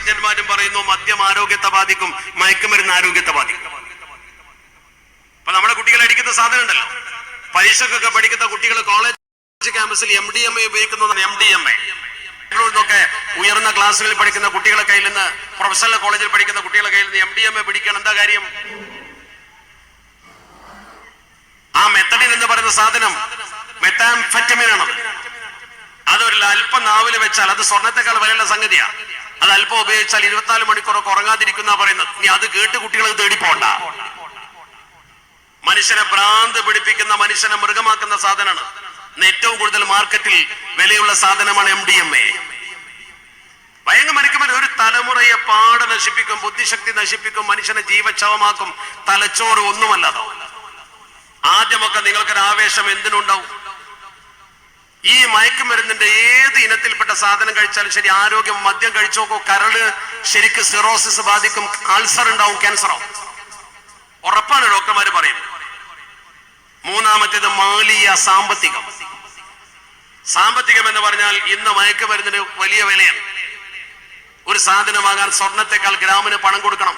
ശാസ്ത്രജ്ഞന്മാരും പറയുന്നു മദ്യം ആരോഗ്യത്തെ ബാധിക്കും മയക്കുമരുന്ന് ആരോഗ്യത്തെ ബാധിക്കും. അപ്പൊ നമ്മുടെ കുട്ടികൾ അടിക്കുന്ന സാധനം ഉണ്ടല്ലോ പരീക്ഷക്കൊക്കെ പഠിക്കുന്ന കുട്ടികൾ കോളേജ് ക്യാമ്പസിൽ എം ഡി എം എ ഉപയോഗിക്കുന്നതാണ് എം ഡി എം എ ൊക്കെ ഉയർന്ന ക്ലാസ്സുകളിൽ പഠിക്കുന്ന കുട്ടികളെ കയ്യിൽ നിന്ന് പ്രൊഫഷണൽ കോളേജിൽ പഠിക്കുന്ന കുട്ടികളെ കയ്യിൽ നിന്ന് എം ഡി എം എ പിടിക്കണം എന്താ കാര്യം? ആ മെത്തഡിൻ എന്ന് പറയുന്ന സാധനം മെത്താംഫെറ്റമിൻ ഫറ്റമിനാണ് അതൊരു അല്പം നാവിൽ വെച്ചാൽ അത് സ്വർണത്തെക്കാൾ വിലയുള്ള സംഗതിയാ. അത് അല്പം ഉപയോഗിച്ചാൽ ഇരുപത്തിനാല് മണിക്കൂറൊക്കെ ഉറങ്ങാതിരിക്കുന്ന പറയുന്നത്. ഇനി അത് കേട്ട് കുട്ടികൾ തേടി പോണ്ട. മനുഷ്യനെ ഭ്രാന്ത് പിടിപ്പിക്കുന്ന മനുഷ്യനെ മൃഗമാക്കുന്ന സാധനമാണ്. ഏറ്റവും കൂടുതൽ മാർക്കറ്റിൽ വിലയുള്ള സാധനമാണ് എം ഡി എം എ ഭയങ്കര മരിക്കുമ്പോൾ ഒരു തലമുറയെ പാട് നശിപ്പിക്കും ബുദ്ധിശക്തി നശിപ്പിക്കും മനുഷ്യനെ ജീവച്ഛവമാക്കും തലച്ചോറ് ഒന്നുമല്ലാതോ ആദ്യമൊക്കെ നിങ്ങൾക്കൊരു ആവേശം എന്തിനുണ്ടാവും? ഈ മയക്കുമരുന്നിന്റെ ഏത് ഇനത്തിൽപ്പെട്ട സാധനം കഴിച്ചാലും ശരി ആരോഗ്യം മദ്യം കഴിച്ചോക്കോ കരൾ ശരിക്ക് സിറോസിസ് ബാധിക്കും ആൾസർ ഉണ്ടാവും ക്യാൻസർ ആവും. ഉറപ്പാണ് ഡോക്ടർമാര് പറയുന്നത്. മൂന്നാമത്തേത് മാലിയ സാമ്പത്തികം. സാമ്പത്തികം എന്ന് പറഞ്ഞാൽ ഇന്ന് മയക്കുമരുന്നിന് വലിയ വിലയാണ്. ഒരു സാധനം വാങ്ങാൻ സ്വർണത്തെക്കാൾ ഗ്രാമിന് പണം കൊടുക്കണം.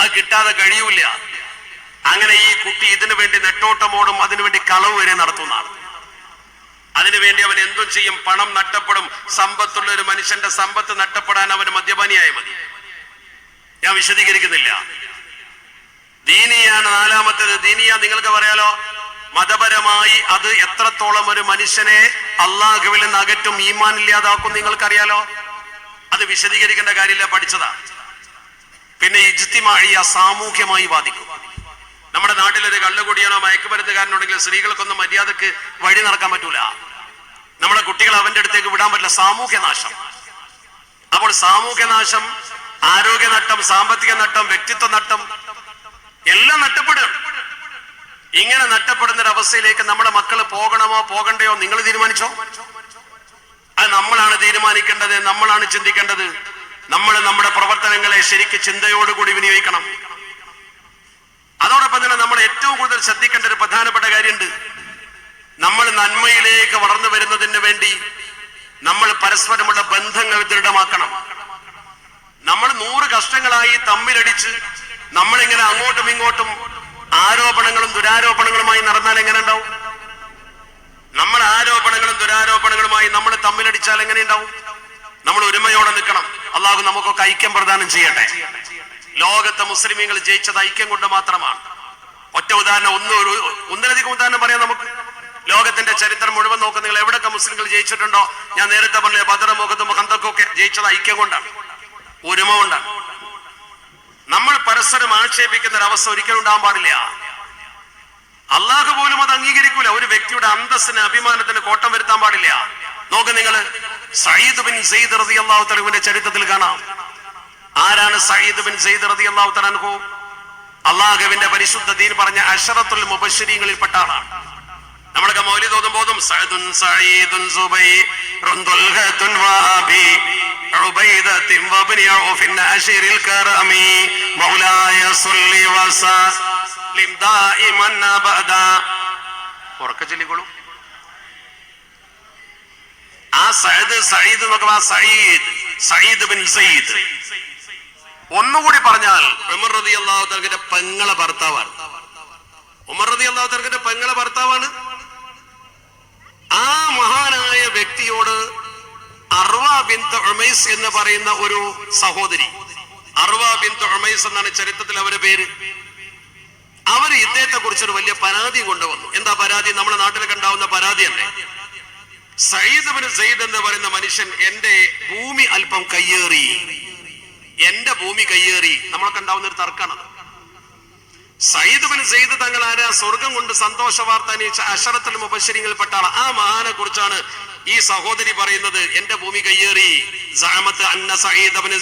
അത് കിട്ടാതെ കഴിയൂല. അങ്ങനെ ഈ കുട്ടി ഇതിനു വേണ്ടി നെട്ടോട്ടമോടും അതിനുവേണ്ടി കളവ് വരെ നടത്തുന്നതാണ്. അതിനുവേണ്ടി അവൻ എന്തും ചെയ്യും. പണം നഷ്ടപ്പെടും. സമ്പത്തുള്ള ഒരു മനുഷ്യന്റെ സമ്പത്ത് നഷ്ടപ്പെടാൻ അവന് മദ്യപാനിയായ മതി. ഞാൻ വിശദീകരിക്കുന്നില്ല. ദീനിയാണ് നാലാമത്തേത്. ദീനിയ നിങ്ങൾക്ക് പറയാലോ? മതപരമായി അത് എത്രത്തോളം ഒരു മനുഷ്യനെ അള്ളാഹുവിൽ നിന്ന് അകറ്റും ഈമാൻ ഇല്ലാതാക്കും നിങ്ങൾക്കറിയാലോ? അത് വിശദീകരിക്കേണ്ട കാര്യമില്ല പഠിച്ചതാ. പിന്നെ ഇജ്തിമാഴിയ സാമൂഹ്യമായി ബാധിക്കും. നമ്മുടെ നാട്ടിലൊരു കള്ളുകൂടിയാണോ മയക്കുമരുന്നുകാരനുണ്ടെങ്കിൽ സ്ത്രീകൾക്കൊന്നും മര്യാദയ്ക്ക് വഴി നടക്കാൻ പറ്റൂല. നമ്മുടെ കുട്ടികൾ അവന്റെ അടുത്തേക്ക് വിടാൻ പറ്റില്ല. സാമൂഹ്യ നാശം. അപ്പോൾ സാമൂഹ്യ നാശം ആരോഗ്യ നട്ടം സാമ്പത്തിക നട്ടം വ്യക്തിത്വ നട്ടം എല്ലാം നഷ്ടപ്പെടും. ഇങ്ങനെ ഒരു അവസ്ഥയിലേക്ക് നമ്മുടെ മക്കൾ പോകണമോ പോകണ്ടയോ നിങ്ങൾ തീരുമാനിച്ചോ? അത് നമ്മളാണ് തീരുമാനിക്കേണ്ടത് നമ്മളാണ് ചിന്തിക്കേണ്ടത്. നമ്മൾ നമ്മുടെ പ്രവർത്തനങ്ങളെ ശരിക്ക് ചിന്തയോടുകൂടി വിനിയോഗിക്കണം. അതോടൊപ്പം തന്നെ നമ്മൾ ഏറ്റവും കൂടുതൽ ശ്രദ്ധിക്കേണ്ട ഒരു പ്രധാനപ്പെട്ട കാര്യമുണ്ട്. നമ്മൾ നന്മയിലേക്ക് വളർന്നു വരുന്നതിന് വേണ്ടി നമ്മൾ പരസ്പരമുള്ള ബന്ധങ്ങൾ ദൃഢമാക്കണം. നമ്മൾ നൂറ് കഷ്ടങ്ങളായി തമ്മിലടിച്ച് നമ്മളിങ്ങനെ അങ്ങോട്ടും ഇങ്ങോട്ടും ആരോപണങ്ങളും ദുരാരോപണങ്ങളുമായി നടന്നാൽ എങ്ങനെ ഉണ്ടാവും? നമ്മൾ ആരോപണങ്ങളും ദുരാരോപണങ്ങളുമായി നമ്മൾ തമ്മിലടിച്ചാൽ എങ്ങനെ ഉണ്ടാവും? നമ്മൾ ഒരുമയോടെ നിൽക്കണം. അള്ളാഹു നമുക്കൊക്കെ ഐക്യം പ്രദാനം ചെയ്യട്ടെ. ലോകത്തെ മുസ്ലിമീങ്ങൾ ജയിച്ചത് ഐക്യം കൊണ്ട് മാത്രമാണ്. ഒറ്റ ഉദാഹരണം ഒന്ന് ഒരു ഒന്നിലധികം ഉദാഹരണം പറയാം നമുക്ക്. ലോകത്തിന്റെ ചരിത്രം മുഴുവൻ നോക്ക് നിങ്ങൾ എവിടെയൊക്കെ മുസ്ലിങ്ങൾ ജയിച്ചിട്ടുണ്ടോ? ഞാൻ നേരത്തെ പറഞ്ഞ മുഖത്തും ഹന്തക്കൊക്കെ ജയിച്ചത് ഐക്യം കൊണ്ടാണ്. ഒരുമ കൊണ്ടാണ്. നമ്മൾ പരസ്പരം ആക്ഷേപിക്കുന്ന ഒരു അവസ്ഥ ഒരിക്കലും ഉണ്ടാകാൻ പാടില്ല. അള്ളാഹു പോലും അത് അംഗീകരിക്കൂല. ഒരു വ്യക്തിയുടെ അന്തസ്സിന് അഭിമാനത്തിന് കോട്ടം വരുത്താൻ പാടില്ല. നോക്ക് നിങ്ങൾ സയ്യിദ് ബിൻ സയ്യിദ് റസി അള്ളാഹു തലവിന്റെ ചരിത്രത്തിൽ കാണാം. ആരാണ് സയ്യിദ് ബിൻ സയ്യിദ് റതി അള്ളാഹു തലൻഹു അള്ളാഹുവിന്റെ പരിശുദ്ധ ദീൻ പറഞ്ഞ അഷറത്തുൽ മുബശ്ശരീങ്ങളിൽപ്പെട്ട ആളാണ്. നമ്മളൊക്കെ മൗലി തോന്നുമ്പോതും സഅദുൻ സഈദുൻ സുബൈറുൻ ദുൽഹത്തുൻ വാബി ഉബൈദത്തിൻ വബ്നി ഔഫിൻ അശിറിൽ കറമി മൗലായ സല്ലി വസല്ലിം ദായിമൻ അബദാ. ഉറക്കെ ചൊല്ലിക്കോളൂ. ആ സയ്യിദ് സയ്യിദ് എന്നൊക്കെ സയ്യിദ് സയ്യിദ് ബിൻ സയ്യിദ്. ഒന്നുകൂടി പറഞ്ഞാൽ ഉമർ റതി അള്ളാഹു പെങ്ങളെ ഭർത്താവാണ്. ഉമർ റതി അള്ളാഹു പെങ്ങളെ ഭർത്താവാണ്. ആ മഹാനായ വ്യക്തിയോട് അർവ ബിന്ത് ഉമൈസ് എന്ന് പറയുന്ന ഒരു സഹോദരി അർവ ബിന്ത് ഉമൈസ് എന്നാണ് ചരിത്രത്തിൽ അവരുടെ പേര്. അവർ ഇദ്ദേഹത്തെ കുറിച്ചൊരു വലിയ പരാതി കൊണ്ടുവന്നു. എന്താ പരാതി? നമ്മുടെ നാട്ടിൽ ഉണ്ടാവുന്ന പരാതി തന്നെ സയ്യിദ് ബിൻ സയ്യിദ് എന്ന് പറയുന്ന മനുഷ്യൻ എന്റെ ഭൂമി അല്പം കയ്യേറി. എന്റെ ഭൂമി കയ്യേറി. നമ്മളൊക്കെ ഉണ്ടാവുന്ന ഒരു തർക്കമാണ് സയ്യിദ് ബിൻ സയ്യിദ് തങ്ങൾ ആരാ? സ്വർഗം കൊണ്ട് സന്തോഷ വാർത്ത അണിയിച്ച അഷറത്തുൽ മുബശ്ശരിങ്ങളിൽപ്പെട്ട ആൾ ആ മഹാനെ കുറിച്ചാണ് ഈ സഹോദരി പറയുന്നത്. എന്റെ ഭൂമി കയ്യേറി. അന്ന സയ്യിദ് ബിൻ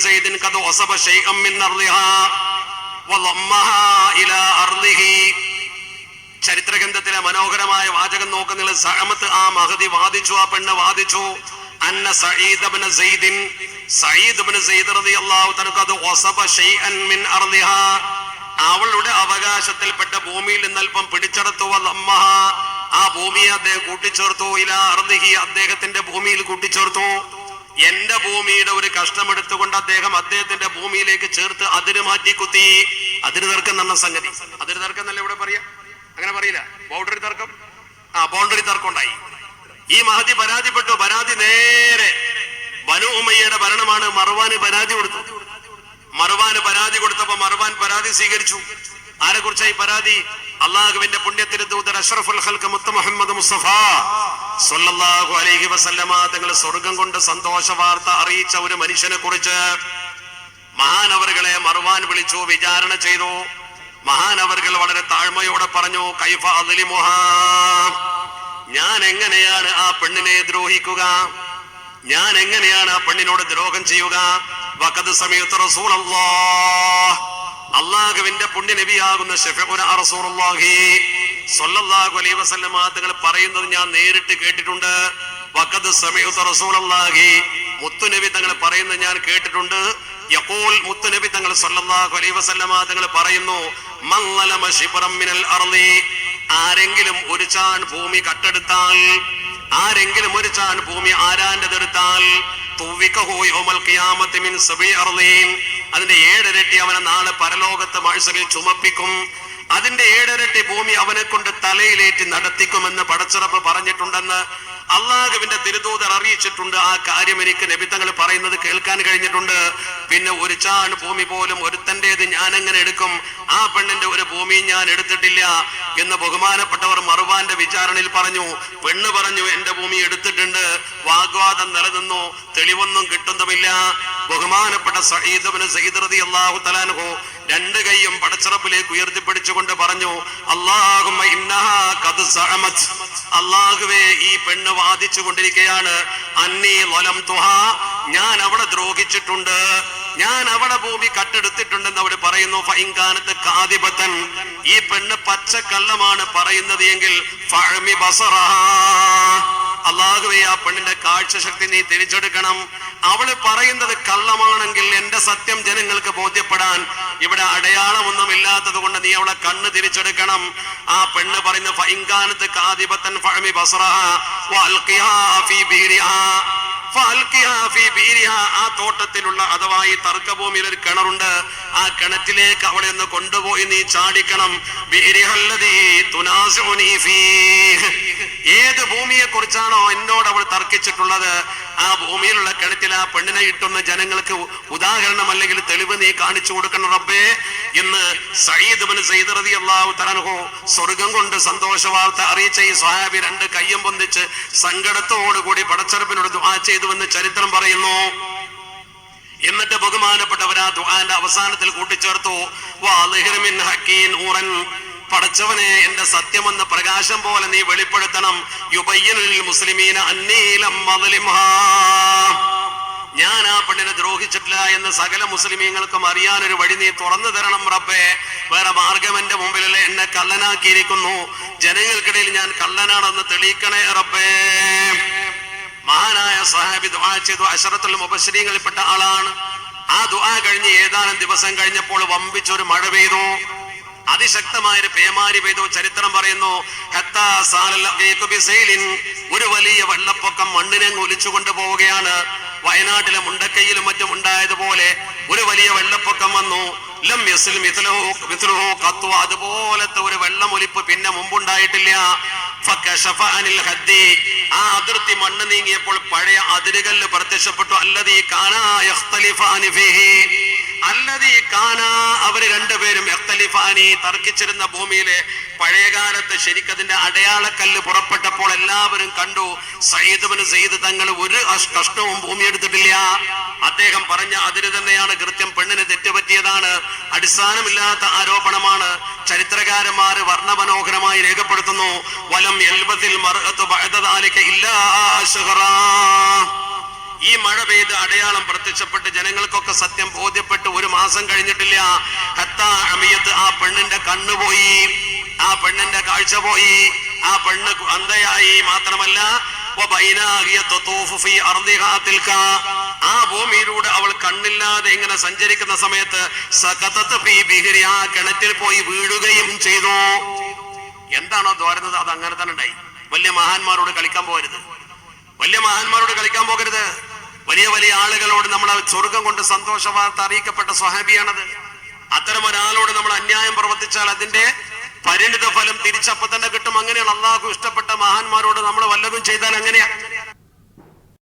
ഇലാ അർളിഹി. ചരിത്രഗ്രന്ഥത്തിലെ മനോഹരമായ വാചകം നോക്കുന്നില്ല സഹമത്ത് ആ മഹതി വാദിച്ചു ആ പെണ്ണ് വാദിച്ചു. അന്ന സഈദ് ഇബ്നു സയ്യിദിൻ സഈദ് ഇബ്നു സയ്യിദ് റളിയല്ലാഹു തആല വസബ ശൈഅൻ മിൻ അർദിഹാ. അവളുടെ അവകാശത്തിൽപ്പെട്ട ഭൂമിയിൽ നിന്ന് അല്പം പിടിച്ചെടുത്തു. വല്ലമ്മഹ ആ ഭൂമിയെ അദ്ദേഹം കൂട്ടിച്ചേർത്തു. ഇല അർദിഹി അദ്ദേഹത്തിന്റെ ഭൂമിയിൽ കൂട്ടിച്ചേർത്തു. എന്റെ ഭൂമിയുടെ ഒരു കഷ്ടം എടുത്തുകൊണ്ട് അദ്ദേഹം അദ്ദേഹത്തിന്റെ ഭൂമിയിലേക്ക് ചേർത്ത് അതിര് മാറ്റി കുത്തി. അതിര് തർക്കം എന്ന സംഗതി. അതിര് തർക്കം എന്നല്ല ഇവിടെ പറയാ. അങ്ങനെ പറയില്ല. ബൗണ്ടറി തർക്കം? ആ ബൗണ്ടറി തർക്കം ഉണ്ടായി. ഈ മഹതി പരാതിപ്പെട്ടു പരാതി നേരെ. ബനു ഉമ്മയ്യയുടെ ഭരണമാണ്. മറുവാന് പരാതി കൊടുത്തു. മറുവാന് പരാതി കൊടുത്തപ്പോ മറുവാൻ പരാതി സ്വീകരിച്ചു. ആരെ കുറിച്ചായി പരാതി? അള്ളാഹുവിന്റെ പുണ്യത്തിന് ദൂതർ അഷ്റഫുൽ ഹൽക്ക് മുത്ത് മുഹമ്മദ് മുസ്തഫ. സൊല്ലാഹു അലൈഹി വസല്ലമ തങ്ങൾ സ്വർഗം കൊണ്ട് സന്തോഷ വാർത്ത അറിയിച്ച ഒരു മനുഷ്യനെ കുറിച്ച് മഹാനവറുകളെ മറുവാൻ വിളിച്ചു വിചാരണ ചെയ്തു. മഹാനവറുകൾ വളരെ താഴ്മയോടെ പറഞ്ഞു കൈഫ അദ്ലിമുഹ. ഞാൻ എങ്ങനെയാണ് ആ പെണ്ണിനെ ദ്രോഹിക്കുക? ഞാൻ എങ്ങനെയാണ് ആ പെണ്ണിനോട് ദ്രോഹം ചെയ്യുക? വക്കത് സമയത്ത് റസൂലല്ലാഹ്. അള്ളാഹുവിന്റെ പുണ്യ നബിയാകുന്ന തങ്ങൾ പറയുന്നത് ഞാൻ നേരിട്ട് കേട്ടിട്ടുണ്ട്. വക്കത് സമയത്ത് റസൂലുള്ളാഹി മുത്തുനബി തങ്ങൾ പറയുന്നത് ഞാൻ കേട്ടിട്ടുണ്ട്. യഖൂൽ മുത്തുനബി തങ്ങൾ സ്വല്ലല്ലാഹു അലൈഹി തങ്ങൾ പറയുന്നു മംഗലമ ശിബ്റം മിനൽ അർളി ആരെങ്കിലും ഒരു ചാൺ ഭൂമി കട്ടെടുത്താൽ ആരെങ്കിലും ഒരു ചാൺ ഭൂമി അർളീൻ അതിന്റെ ഏഴരട്ടി അവനെ നാളെ പരലോകത്ത് മഴസറിൽ ചുമപ്പിക്കും. അതിന്റെ ഏഴരട്ടി ഭൂമി അവനെ കൊണ്ട് തലയിലേറ്റി നടത്തിക്കുമെന്ന് പടച്ചിറപ്പ് പറഞ്ഞിട്ടുണ്ടെന്ന് അള്ളാഹുവിന്റെ തിരുദൂതർ അറിയിച്ചിട്ടുണ്ട് ആ കാര്യം എനിക്ക് നബിത്തങ്ങൾ പറയുന്നത് കേൾക്കാൻ കഴിഞ്ഞിട്ടുണ്ട്. പിന്നെ ഒരു ചാൺ ഭൂമി പോലും ഒരുത്തന്റേത് ഞാൻ എങ്ങനെ എടുക്കും? ആ പെണ്ണിന്റെ ഒരു ഭൂമി ഞാൻ എടുത്തിട്ടില്ല എന്ന് ബഹുമാനപ്പെട്ടവർ മറുവാന്റെ വിചാരണയിൽ പറഞ്ഞു. പെണ്ണ് പറഞ്ഞു എന്റെ ഭൂമി എടുത്തിട്ടുണ്ട്. വാഗ്വാദം നിലനിന്നു. തെളിവൊന്നും കിട്ടുന്നുമില്ല. ബഹുമാനപ്പെട്ട സഹീദ് റതി അള്ളാഹു തലാൻഹു രണ്ട് കൈയും പടച്ചിറപ്പിലേക്ക് ഉയർത്തിപ്പിടിച്ചുകൊണ്ട് പറഞ്ഞു അള്ളാഹുവേ ഈ പെണ്ണ് വാദിച്ചു കൊണ്ടിരിക്കുകയാണ് അന്നീ വലം ഞാൻ അവളെ ദ്രോഹിച്ചിട്ടുണ്ട്. ഞാൻ അവളെ ഭൂമി കട്ടെടുത്തിട്ടുണ്ടെന്ന് അവർ പറയുന്നു. ഫൈങ്കാനത്ത് കാതിപത്തൻ ഈ പെണ്ണ് പച്ചക്കള്ളമാണ് പറയുന്നത് എങ്കിൽ അള്ളാഹുവേ അള്ളാഹുവെ ആ പെണ്ണിന്റെ കാഴ്ചശക്തി നീ തിരിച്ചെടുക്കണം. അവൾ പറയുന്നത് കള്ളമാണെങ്കിൽ എന്റെ സത്യം ജനങ്ങൾക്ക് ബോധ്യപ്പെടാൻ ഇവിടെ അടയാളമൊന്നും ഇല്ലാത്തത് കൊണ്ട് നീ അവളെ കണ്ണ് തിരിച്ചെടുക്കണം. ആ പെണ്ണ് പറയുന്ന ഫൈങ്കാനത്ത് കാതിപത്തൻ ഫഴമി ബസറഹ ആ തോട്ടത്തിലുള്ള അഥവാ ഈ തർക്കഭൂമിയിൽ ഒരു കിണറുണ്ട്. ആ കിണറ്റിലേക്ക് അവളെ ഒന്ന് കൊണ്ടുപോയി നീ ചാടിക്കണം. ഏത് ഭൂമിയെ കുറിച്ചാണോ എന്നോട് അവൾ തർക്കിച്ചിട്ടുള്ളത്? ആ ഭൂമിയിലുള്ള കിണറ്റിൽ ആ പെണ്ണിനെ ഇട്ടുന്ന ജനങ്ങൾക്ക് ഉദാഹരണം അല്ലെങ്കിൽ തെളിവ് നീ കാണിച്ചു കൊടുക്കണം റബ്ബേ എന്ന് സയ്യിദ് ബിൻ സയ്യിദ് റളിയല്ലാഹു തലഹോ സ്വർഗം കൊണ്ട് സന്തോഷ വാർത്ത അറിയിച്ച ഈ സ്വഹാബി രണ്ട് കയ്യും പൊന്തിച്ച് സങ്കടത്തോടുകൂടി പടച്ചറപ്പിനോട് ദുആ ചെയ്തുവെന്ന് ചരിത്രം പറയുന്നു. എന്നിട്ട് ബഹുമാനപ്പെട്ടവരാ ദുആന്റെ അവസാനത്തിൽ കൂട്ടിച്ചേർത്തു. വാ ഹക്കീൻ ഊറൻ പടച്ചവനെ എന്റെ സത്യമെന്ന പ്രകാശം പോലെ നീ വെളിപ്പെടുത്തണം. യുബയ്യനുൽ മുസ്ലിമീന അന്നീലം. ഞാൻ ആ പെണ്ണിനെ ദ്രോഹിച്ചിട്ടില്ല എന്ന് സകല മുസ്ലിമീങ്ങൾക്കും അറിയാൻ ഒരു വഴി നീ തുറന്നു തരണം റബ്ബേ. വേറെ മാർഗം എന്റെ മുമ്പിലല്ലേ എന്നെ കള്ളനാക്കിയിരിക്കുന്നു. ജനങ്ങൾക്കിടയിൽ ഞാൻ കള്ളനാണെന്ന് തെളിയിക്കണേ റബ്ബേ. മഹാനായ സഹാബി ദുആ ചെയ്തു. അശറത്തുൽ മുബശ്ശരീങ്ങളിൽപ്പെട്ട ആളാണ്. ആ ദുആ കഴിഞ്ഞ് ഏതാനും ദിവസം കഴിഞ്ഞപ്പോൾ വമ്പിച്ചൊരു മഴ പെയ്തു. അതിശക്തമായ ഒരു പേമാരി പെയ്തു ചരിത്രം പറയുന്നു. ഒരു വലിയ വെള്ളപ്പൊക്കം മണ്ണിനെ ഒലിച്ചു കൊണ്ടുപോവുകയാണ് വയനാട്ടിലെ മുണ്ടക്കൈയിലും മറ്റും ഉണ്ടായതുപോലെ ഒരു വലിയ വെള്ളപ്പൊക്കം വന്നു ലം. അതുപോലത്തെ ഒരു വെള്ളമൊലിപ്പ് പിന്നെ മുമ്പുണ്ടായിട്ടില്ല. ആ അതിർത്തി മണ്ണ് നീങ്ങിയപ്പോൾ പഴയ അതിരുകല്ല് പ്രത്യക്ഷപ്പെട്ടു അല്ലതീ കാനാ. അവർ രണ്ടുപേരും തർക്കിച്ചിരുന്ന ഭൂമിയിലെ പഴയകാലത്ത് ശരിക്കതിന്റെ അടയാളക്കല്ല് പുറപ്പെട്ടപ്പോൾ എല്ലാവരും കണ്ടു സയ്യിദ്ബിന് സയ്യിദ് തങ്ങൾ ഒരു കഷ്ടവും ഭൂമി എടുത്തിട്ടില്ല. അദ്ദേഹം പറഞ്ഞ അതിര് തന്നെയാണ് കൃത്യം പെണ്ണിന് തെറ്റുപറ്റിയതാണ്. അടിസ്ഥാനമില്ലാത്ത ആരോപണമാണ് ചരിത്രകാരന്മാര് വർണമനോഹരമായി രേഖപ്പെടുത്തുന്നു. വലം എൽബത്തിൽ ഇല്ലാ. ഈ മഴ പെയ്ത് അടയാളം പ്രത്യക്ഷപ്പെട്ട് ജനങ്ങൾക്കൊക്കെ സത്യം ബോധ്യപ്പെട്ട് ഒരു മാസം കഴിഞ്ഞിട്ടില്ല. ഹത്താ അമിയത്ത് ആ പെണ്ണിന്റെ കണ്ണു പോയി. ആ പെണ്ണിന്റെ കാഴ്ച പോയി. ആ പെണ്ണ് അന്ധയായി. മാത്രമല്ല. ആ ഭൂമിയിലൂടെ അവൾ കണ്ണില്ലാതെ ഇങ്ങനെ സഞ്ചരിക്കുന്ന സമയത്ത് സകതത്ത് ആ കിണറ്റിൽ പോയി വീഴുകയും ചെയ്തു. എന്താണോ തോരുന്നത് അത് അങ്ങനെ തന്നെ ഉണ്ടായി. വലിയ മഹാന്മാരോട് കളിക്കാൻ പോകരുത്. വലിയ മഹാന്മാരോട് കളിക്കാൻ പോകരുത്. വലിയ വലിയ ആളുകളോട് നമ്മൾ സ്വർഗം കൊണ്ട് സന്തോഷ വാർത്ത അറിയിക്കപ്പെട്ട സ്വഹാബിയാണത്. അത്തരം ഒരാളോട് നമ്മൾ അന്യായം പ്രവർത്തിച്ചാൽ അതിന്റെ പരിണിത ഫലം തിരിച്ചപ്പോ തന്നെ കിട്ടും. അങ്ങനെയാണ് അള്ളാഹു ഇഷ്ടപ്പെട്ട മഹാന്മാരോട് നമ്മൾ വല്ലതും ചെയ്താൽ അങ്ങനെയാണ്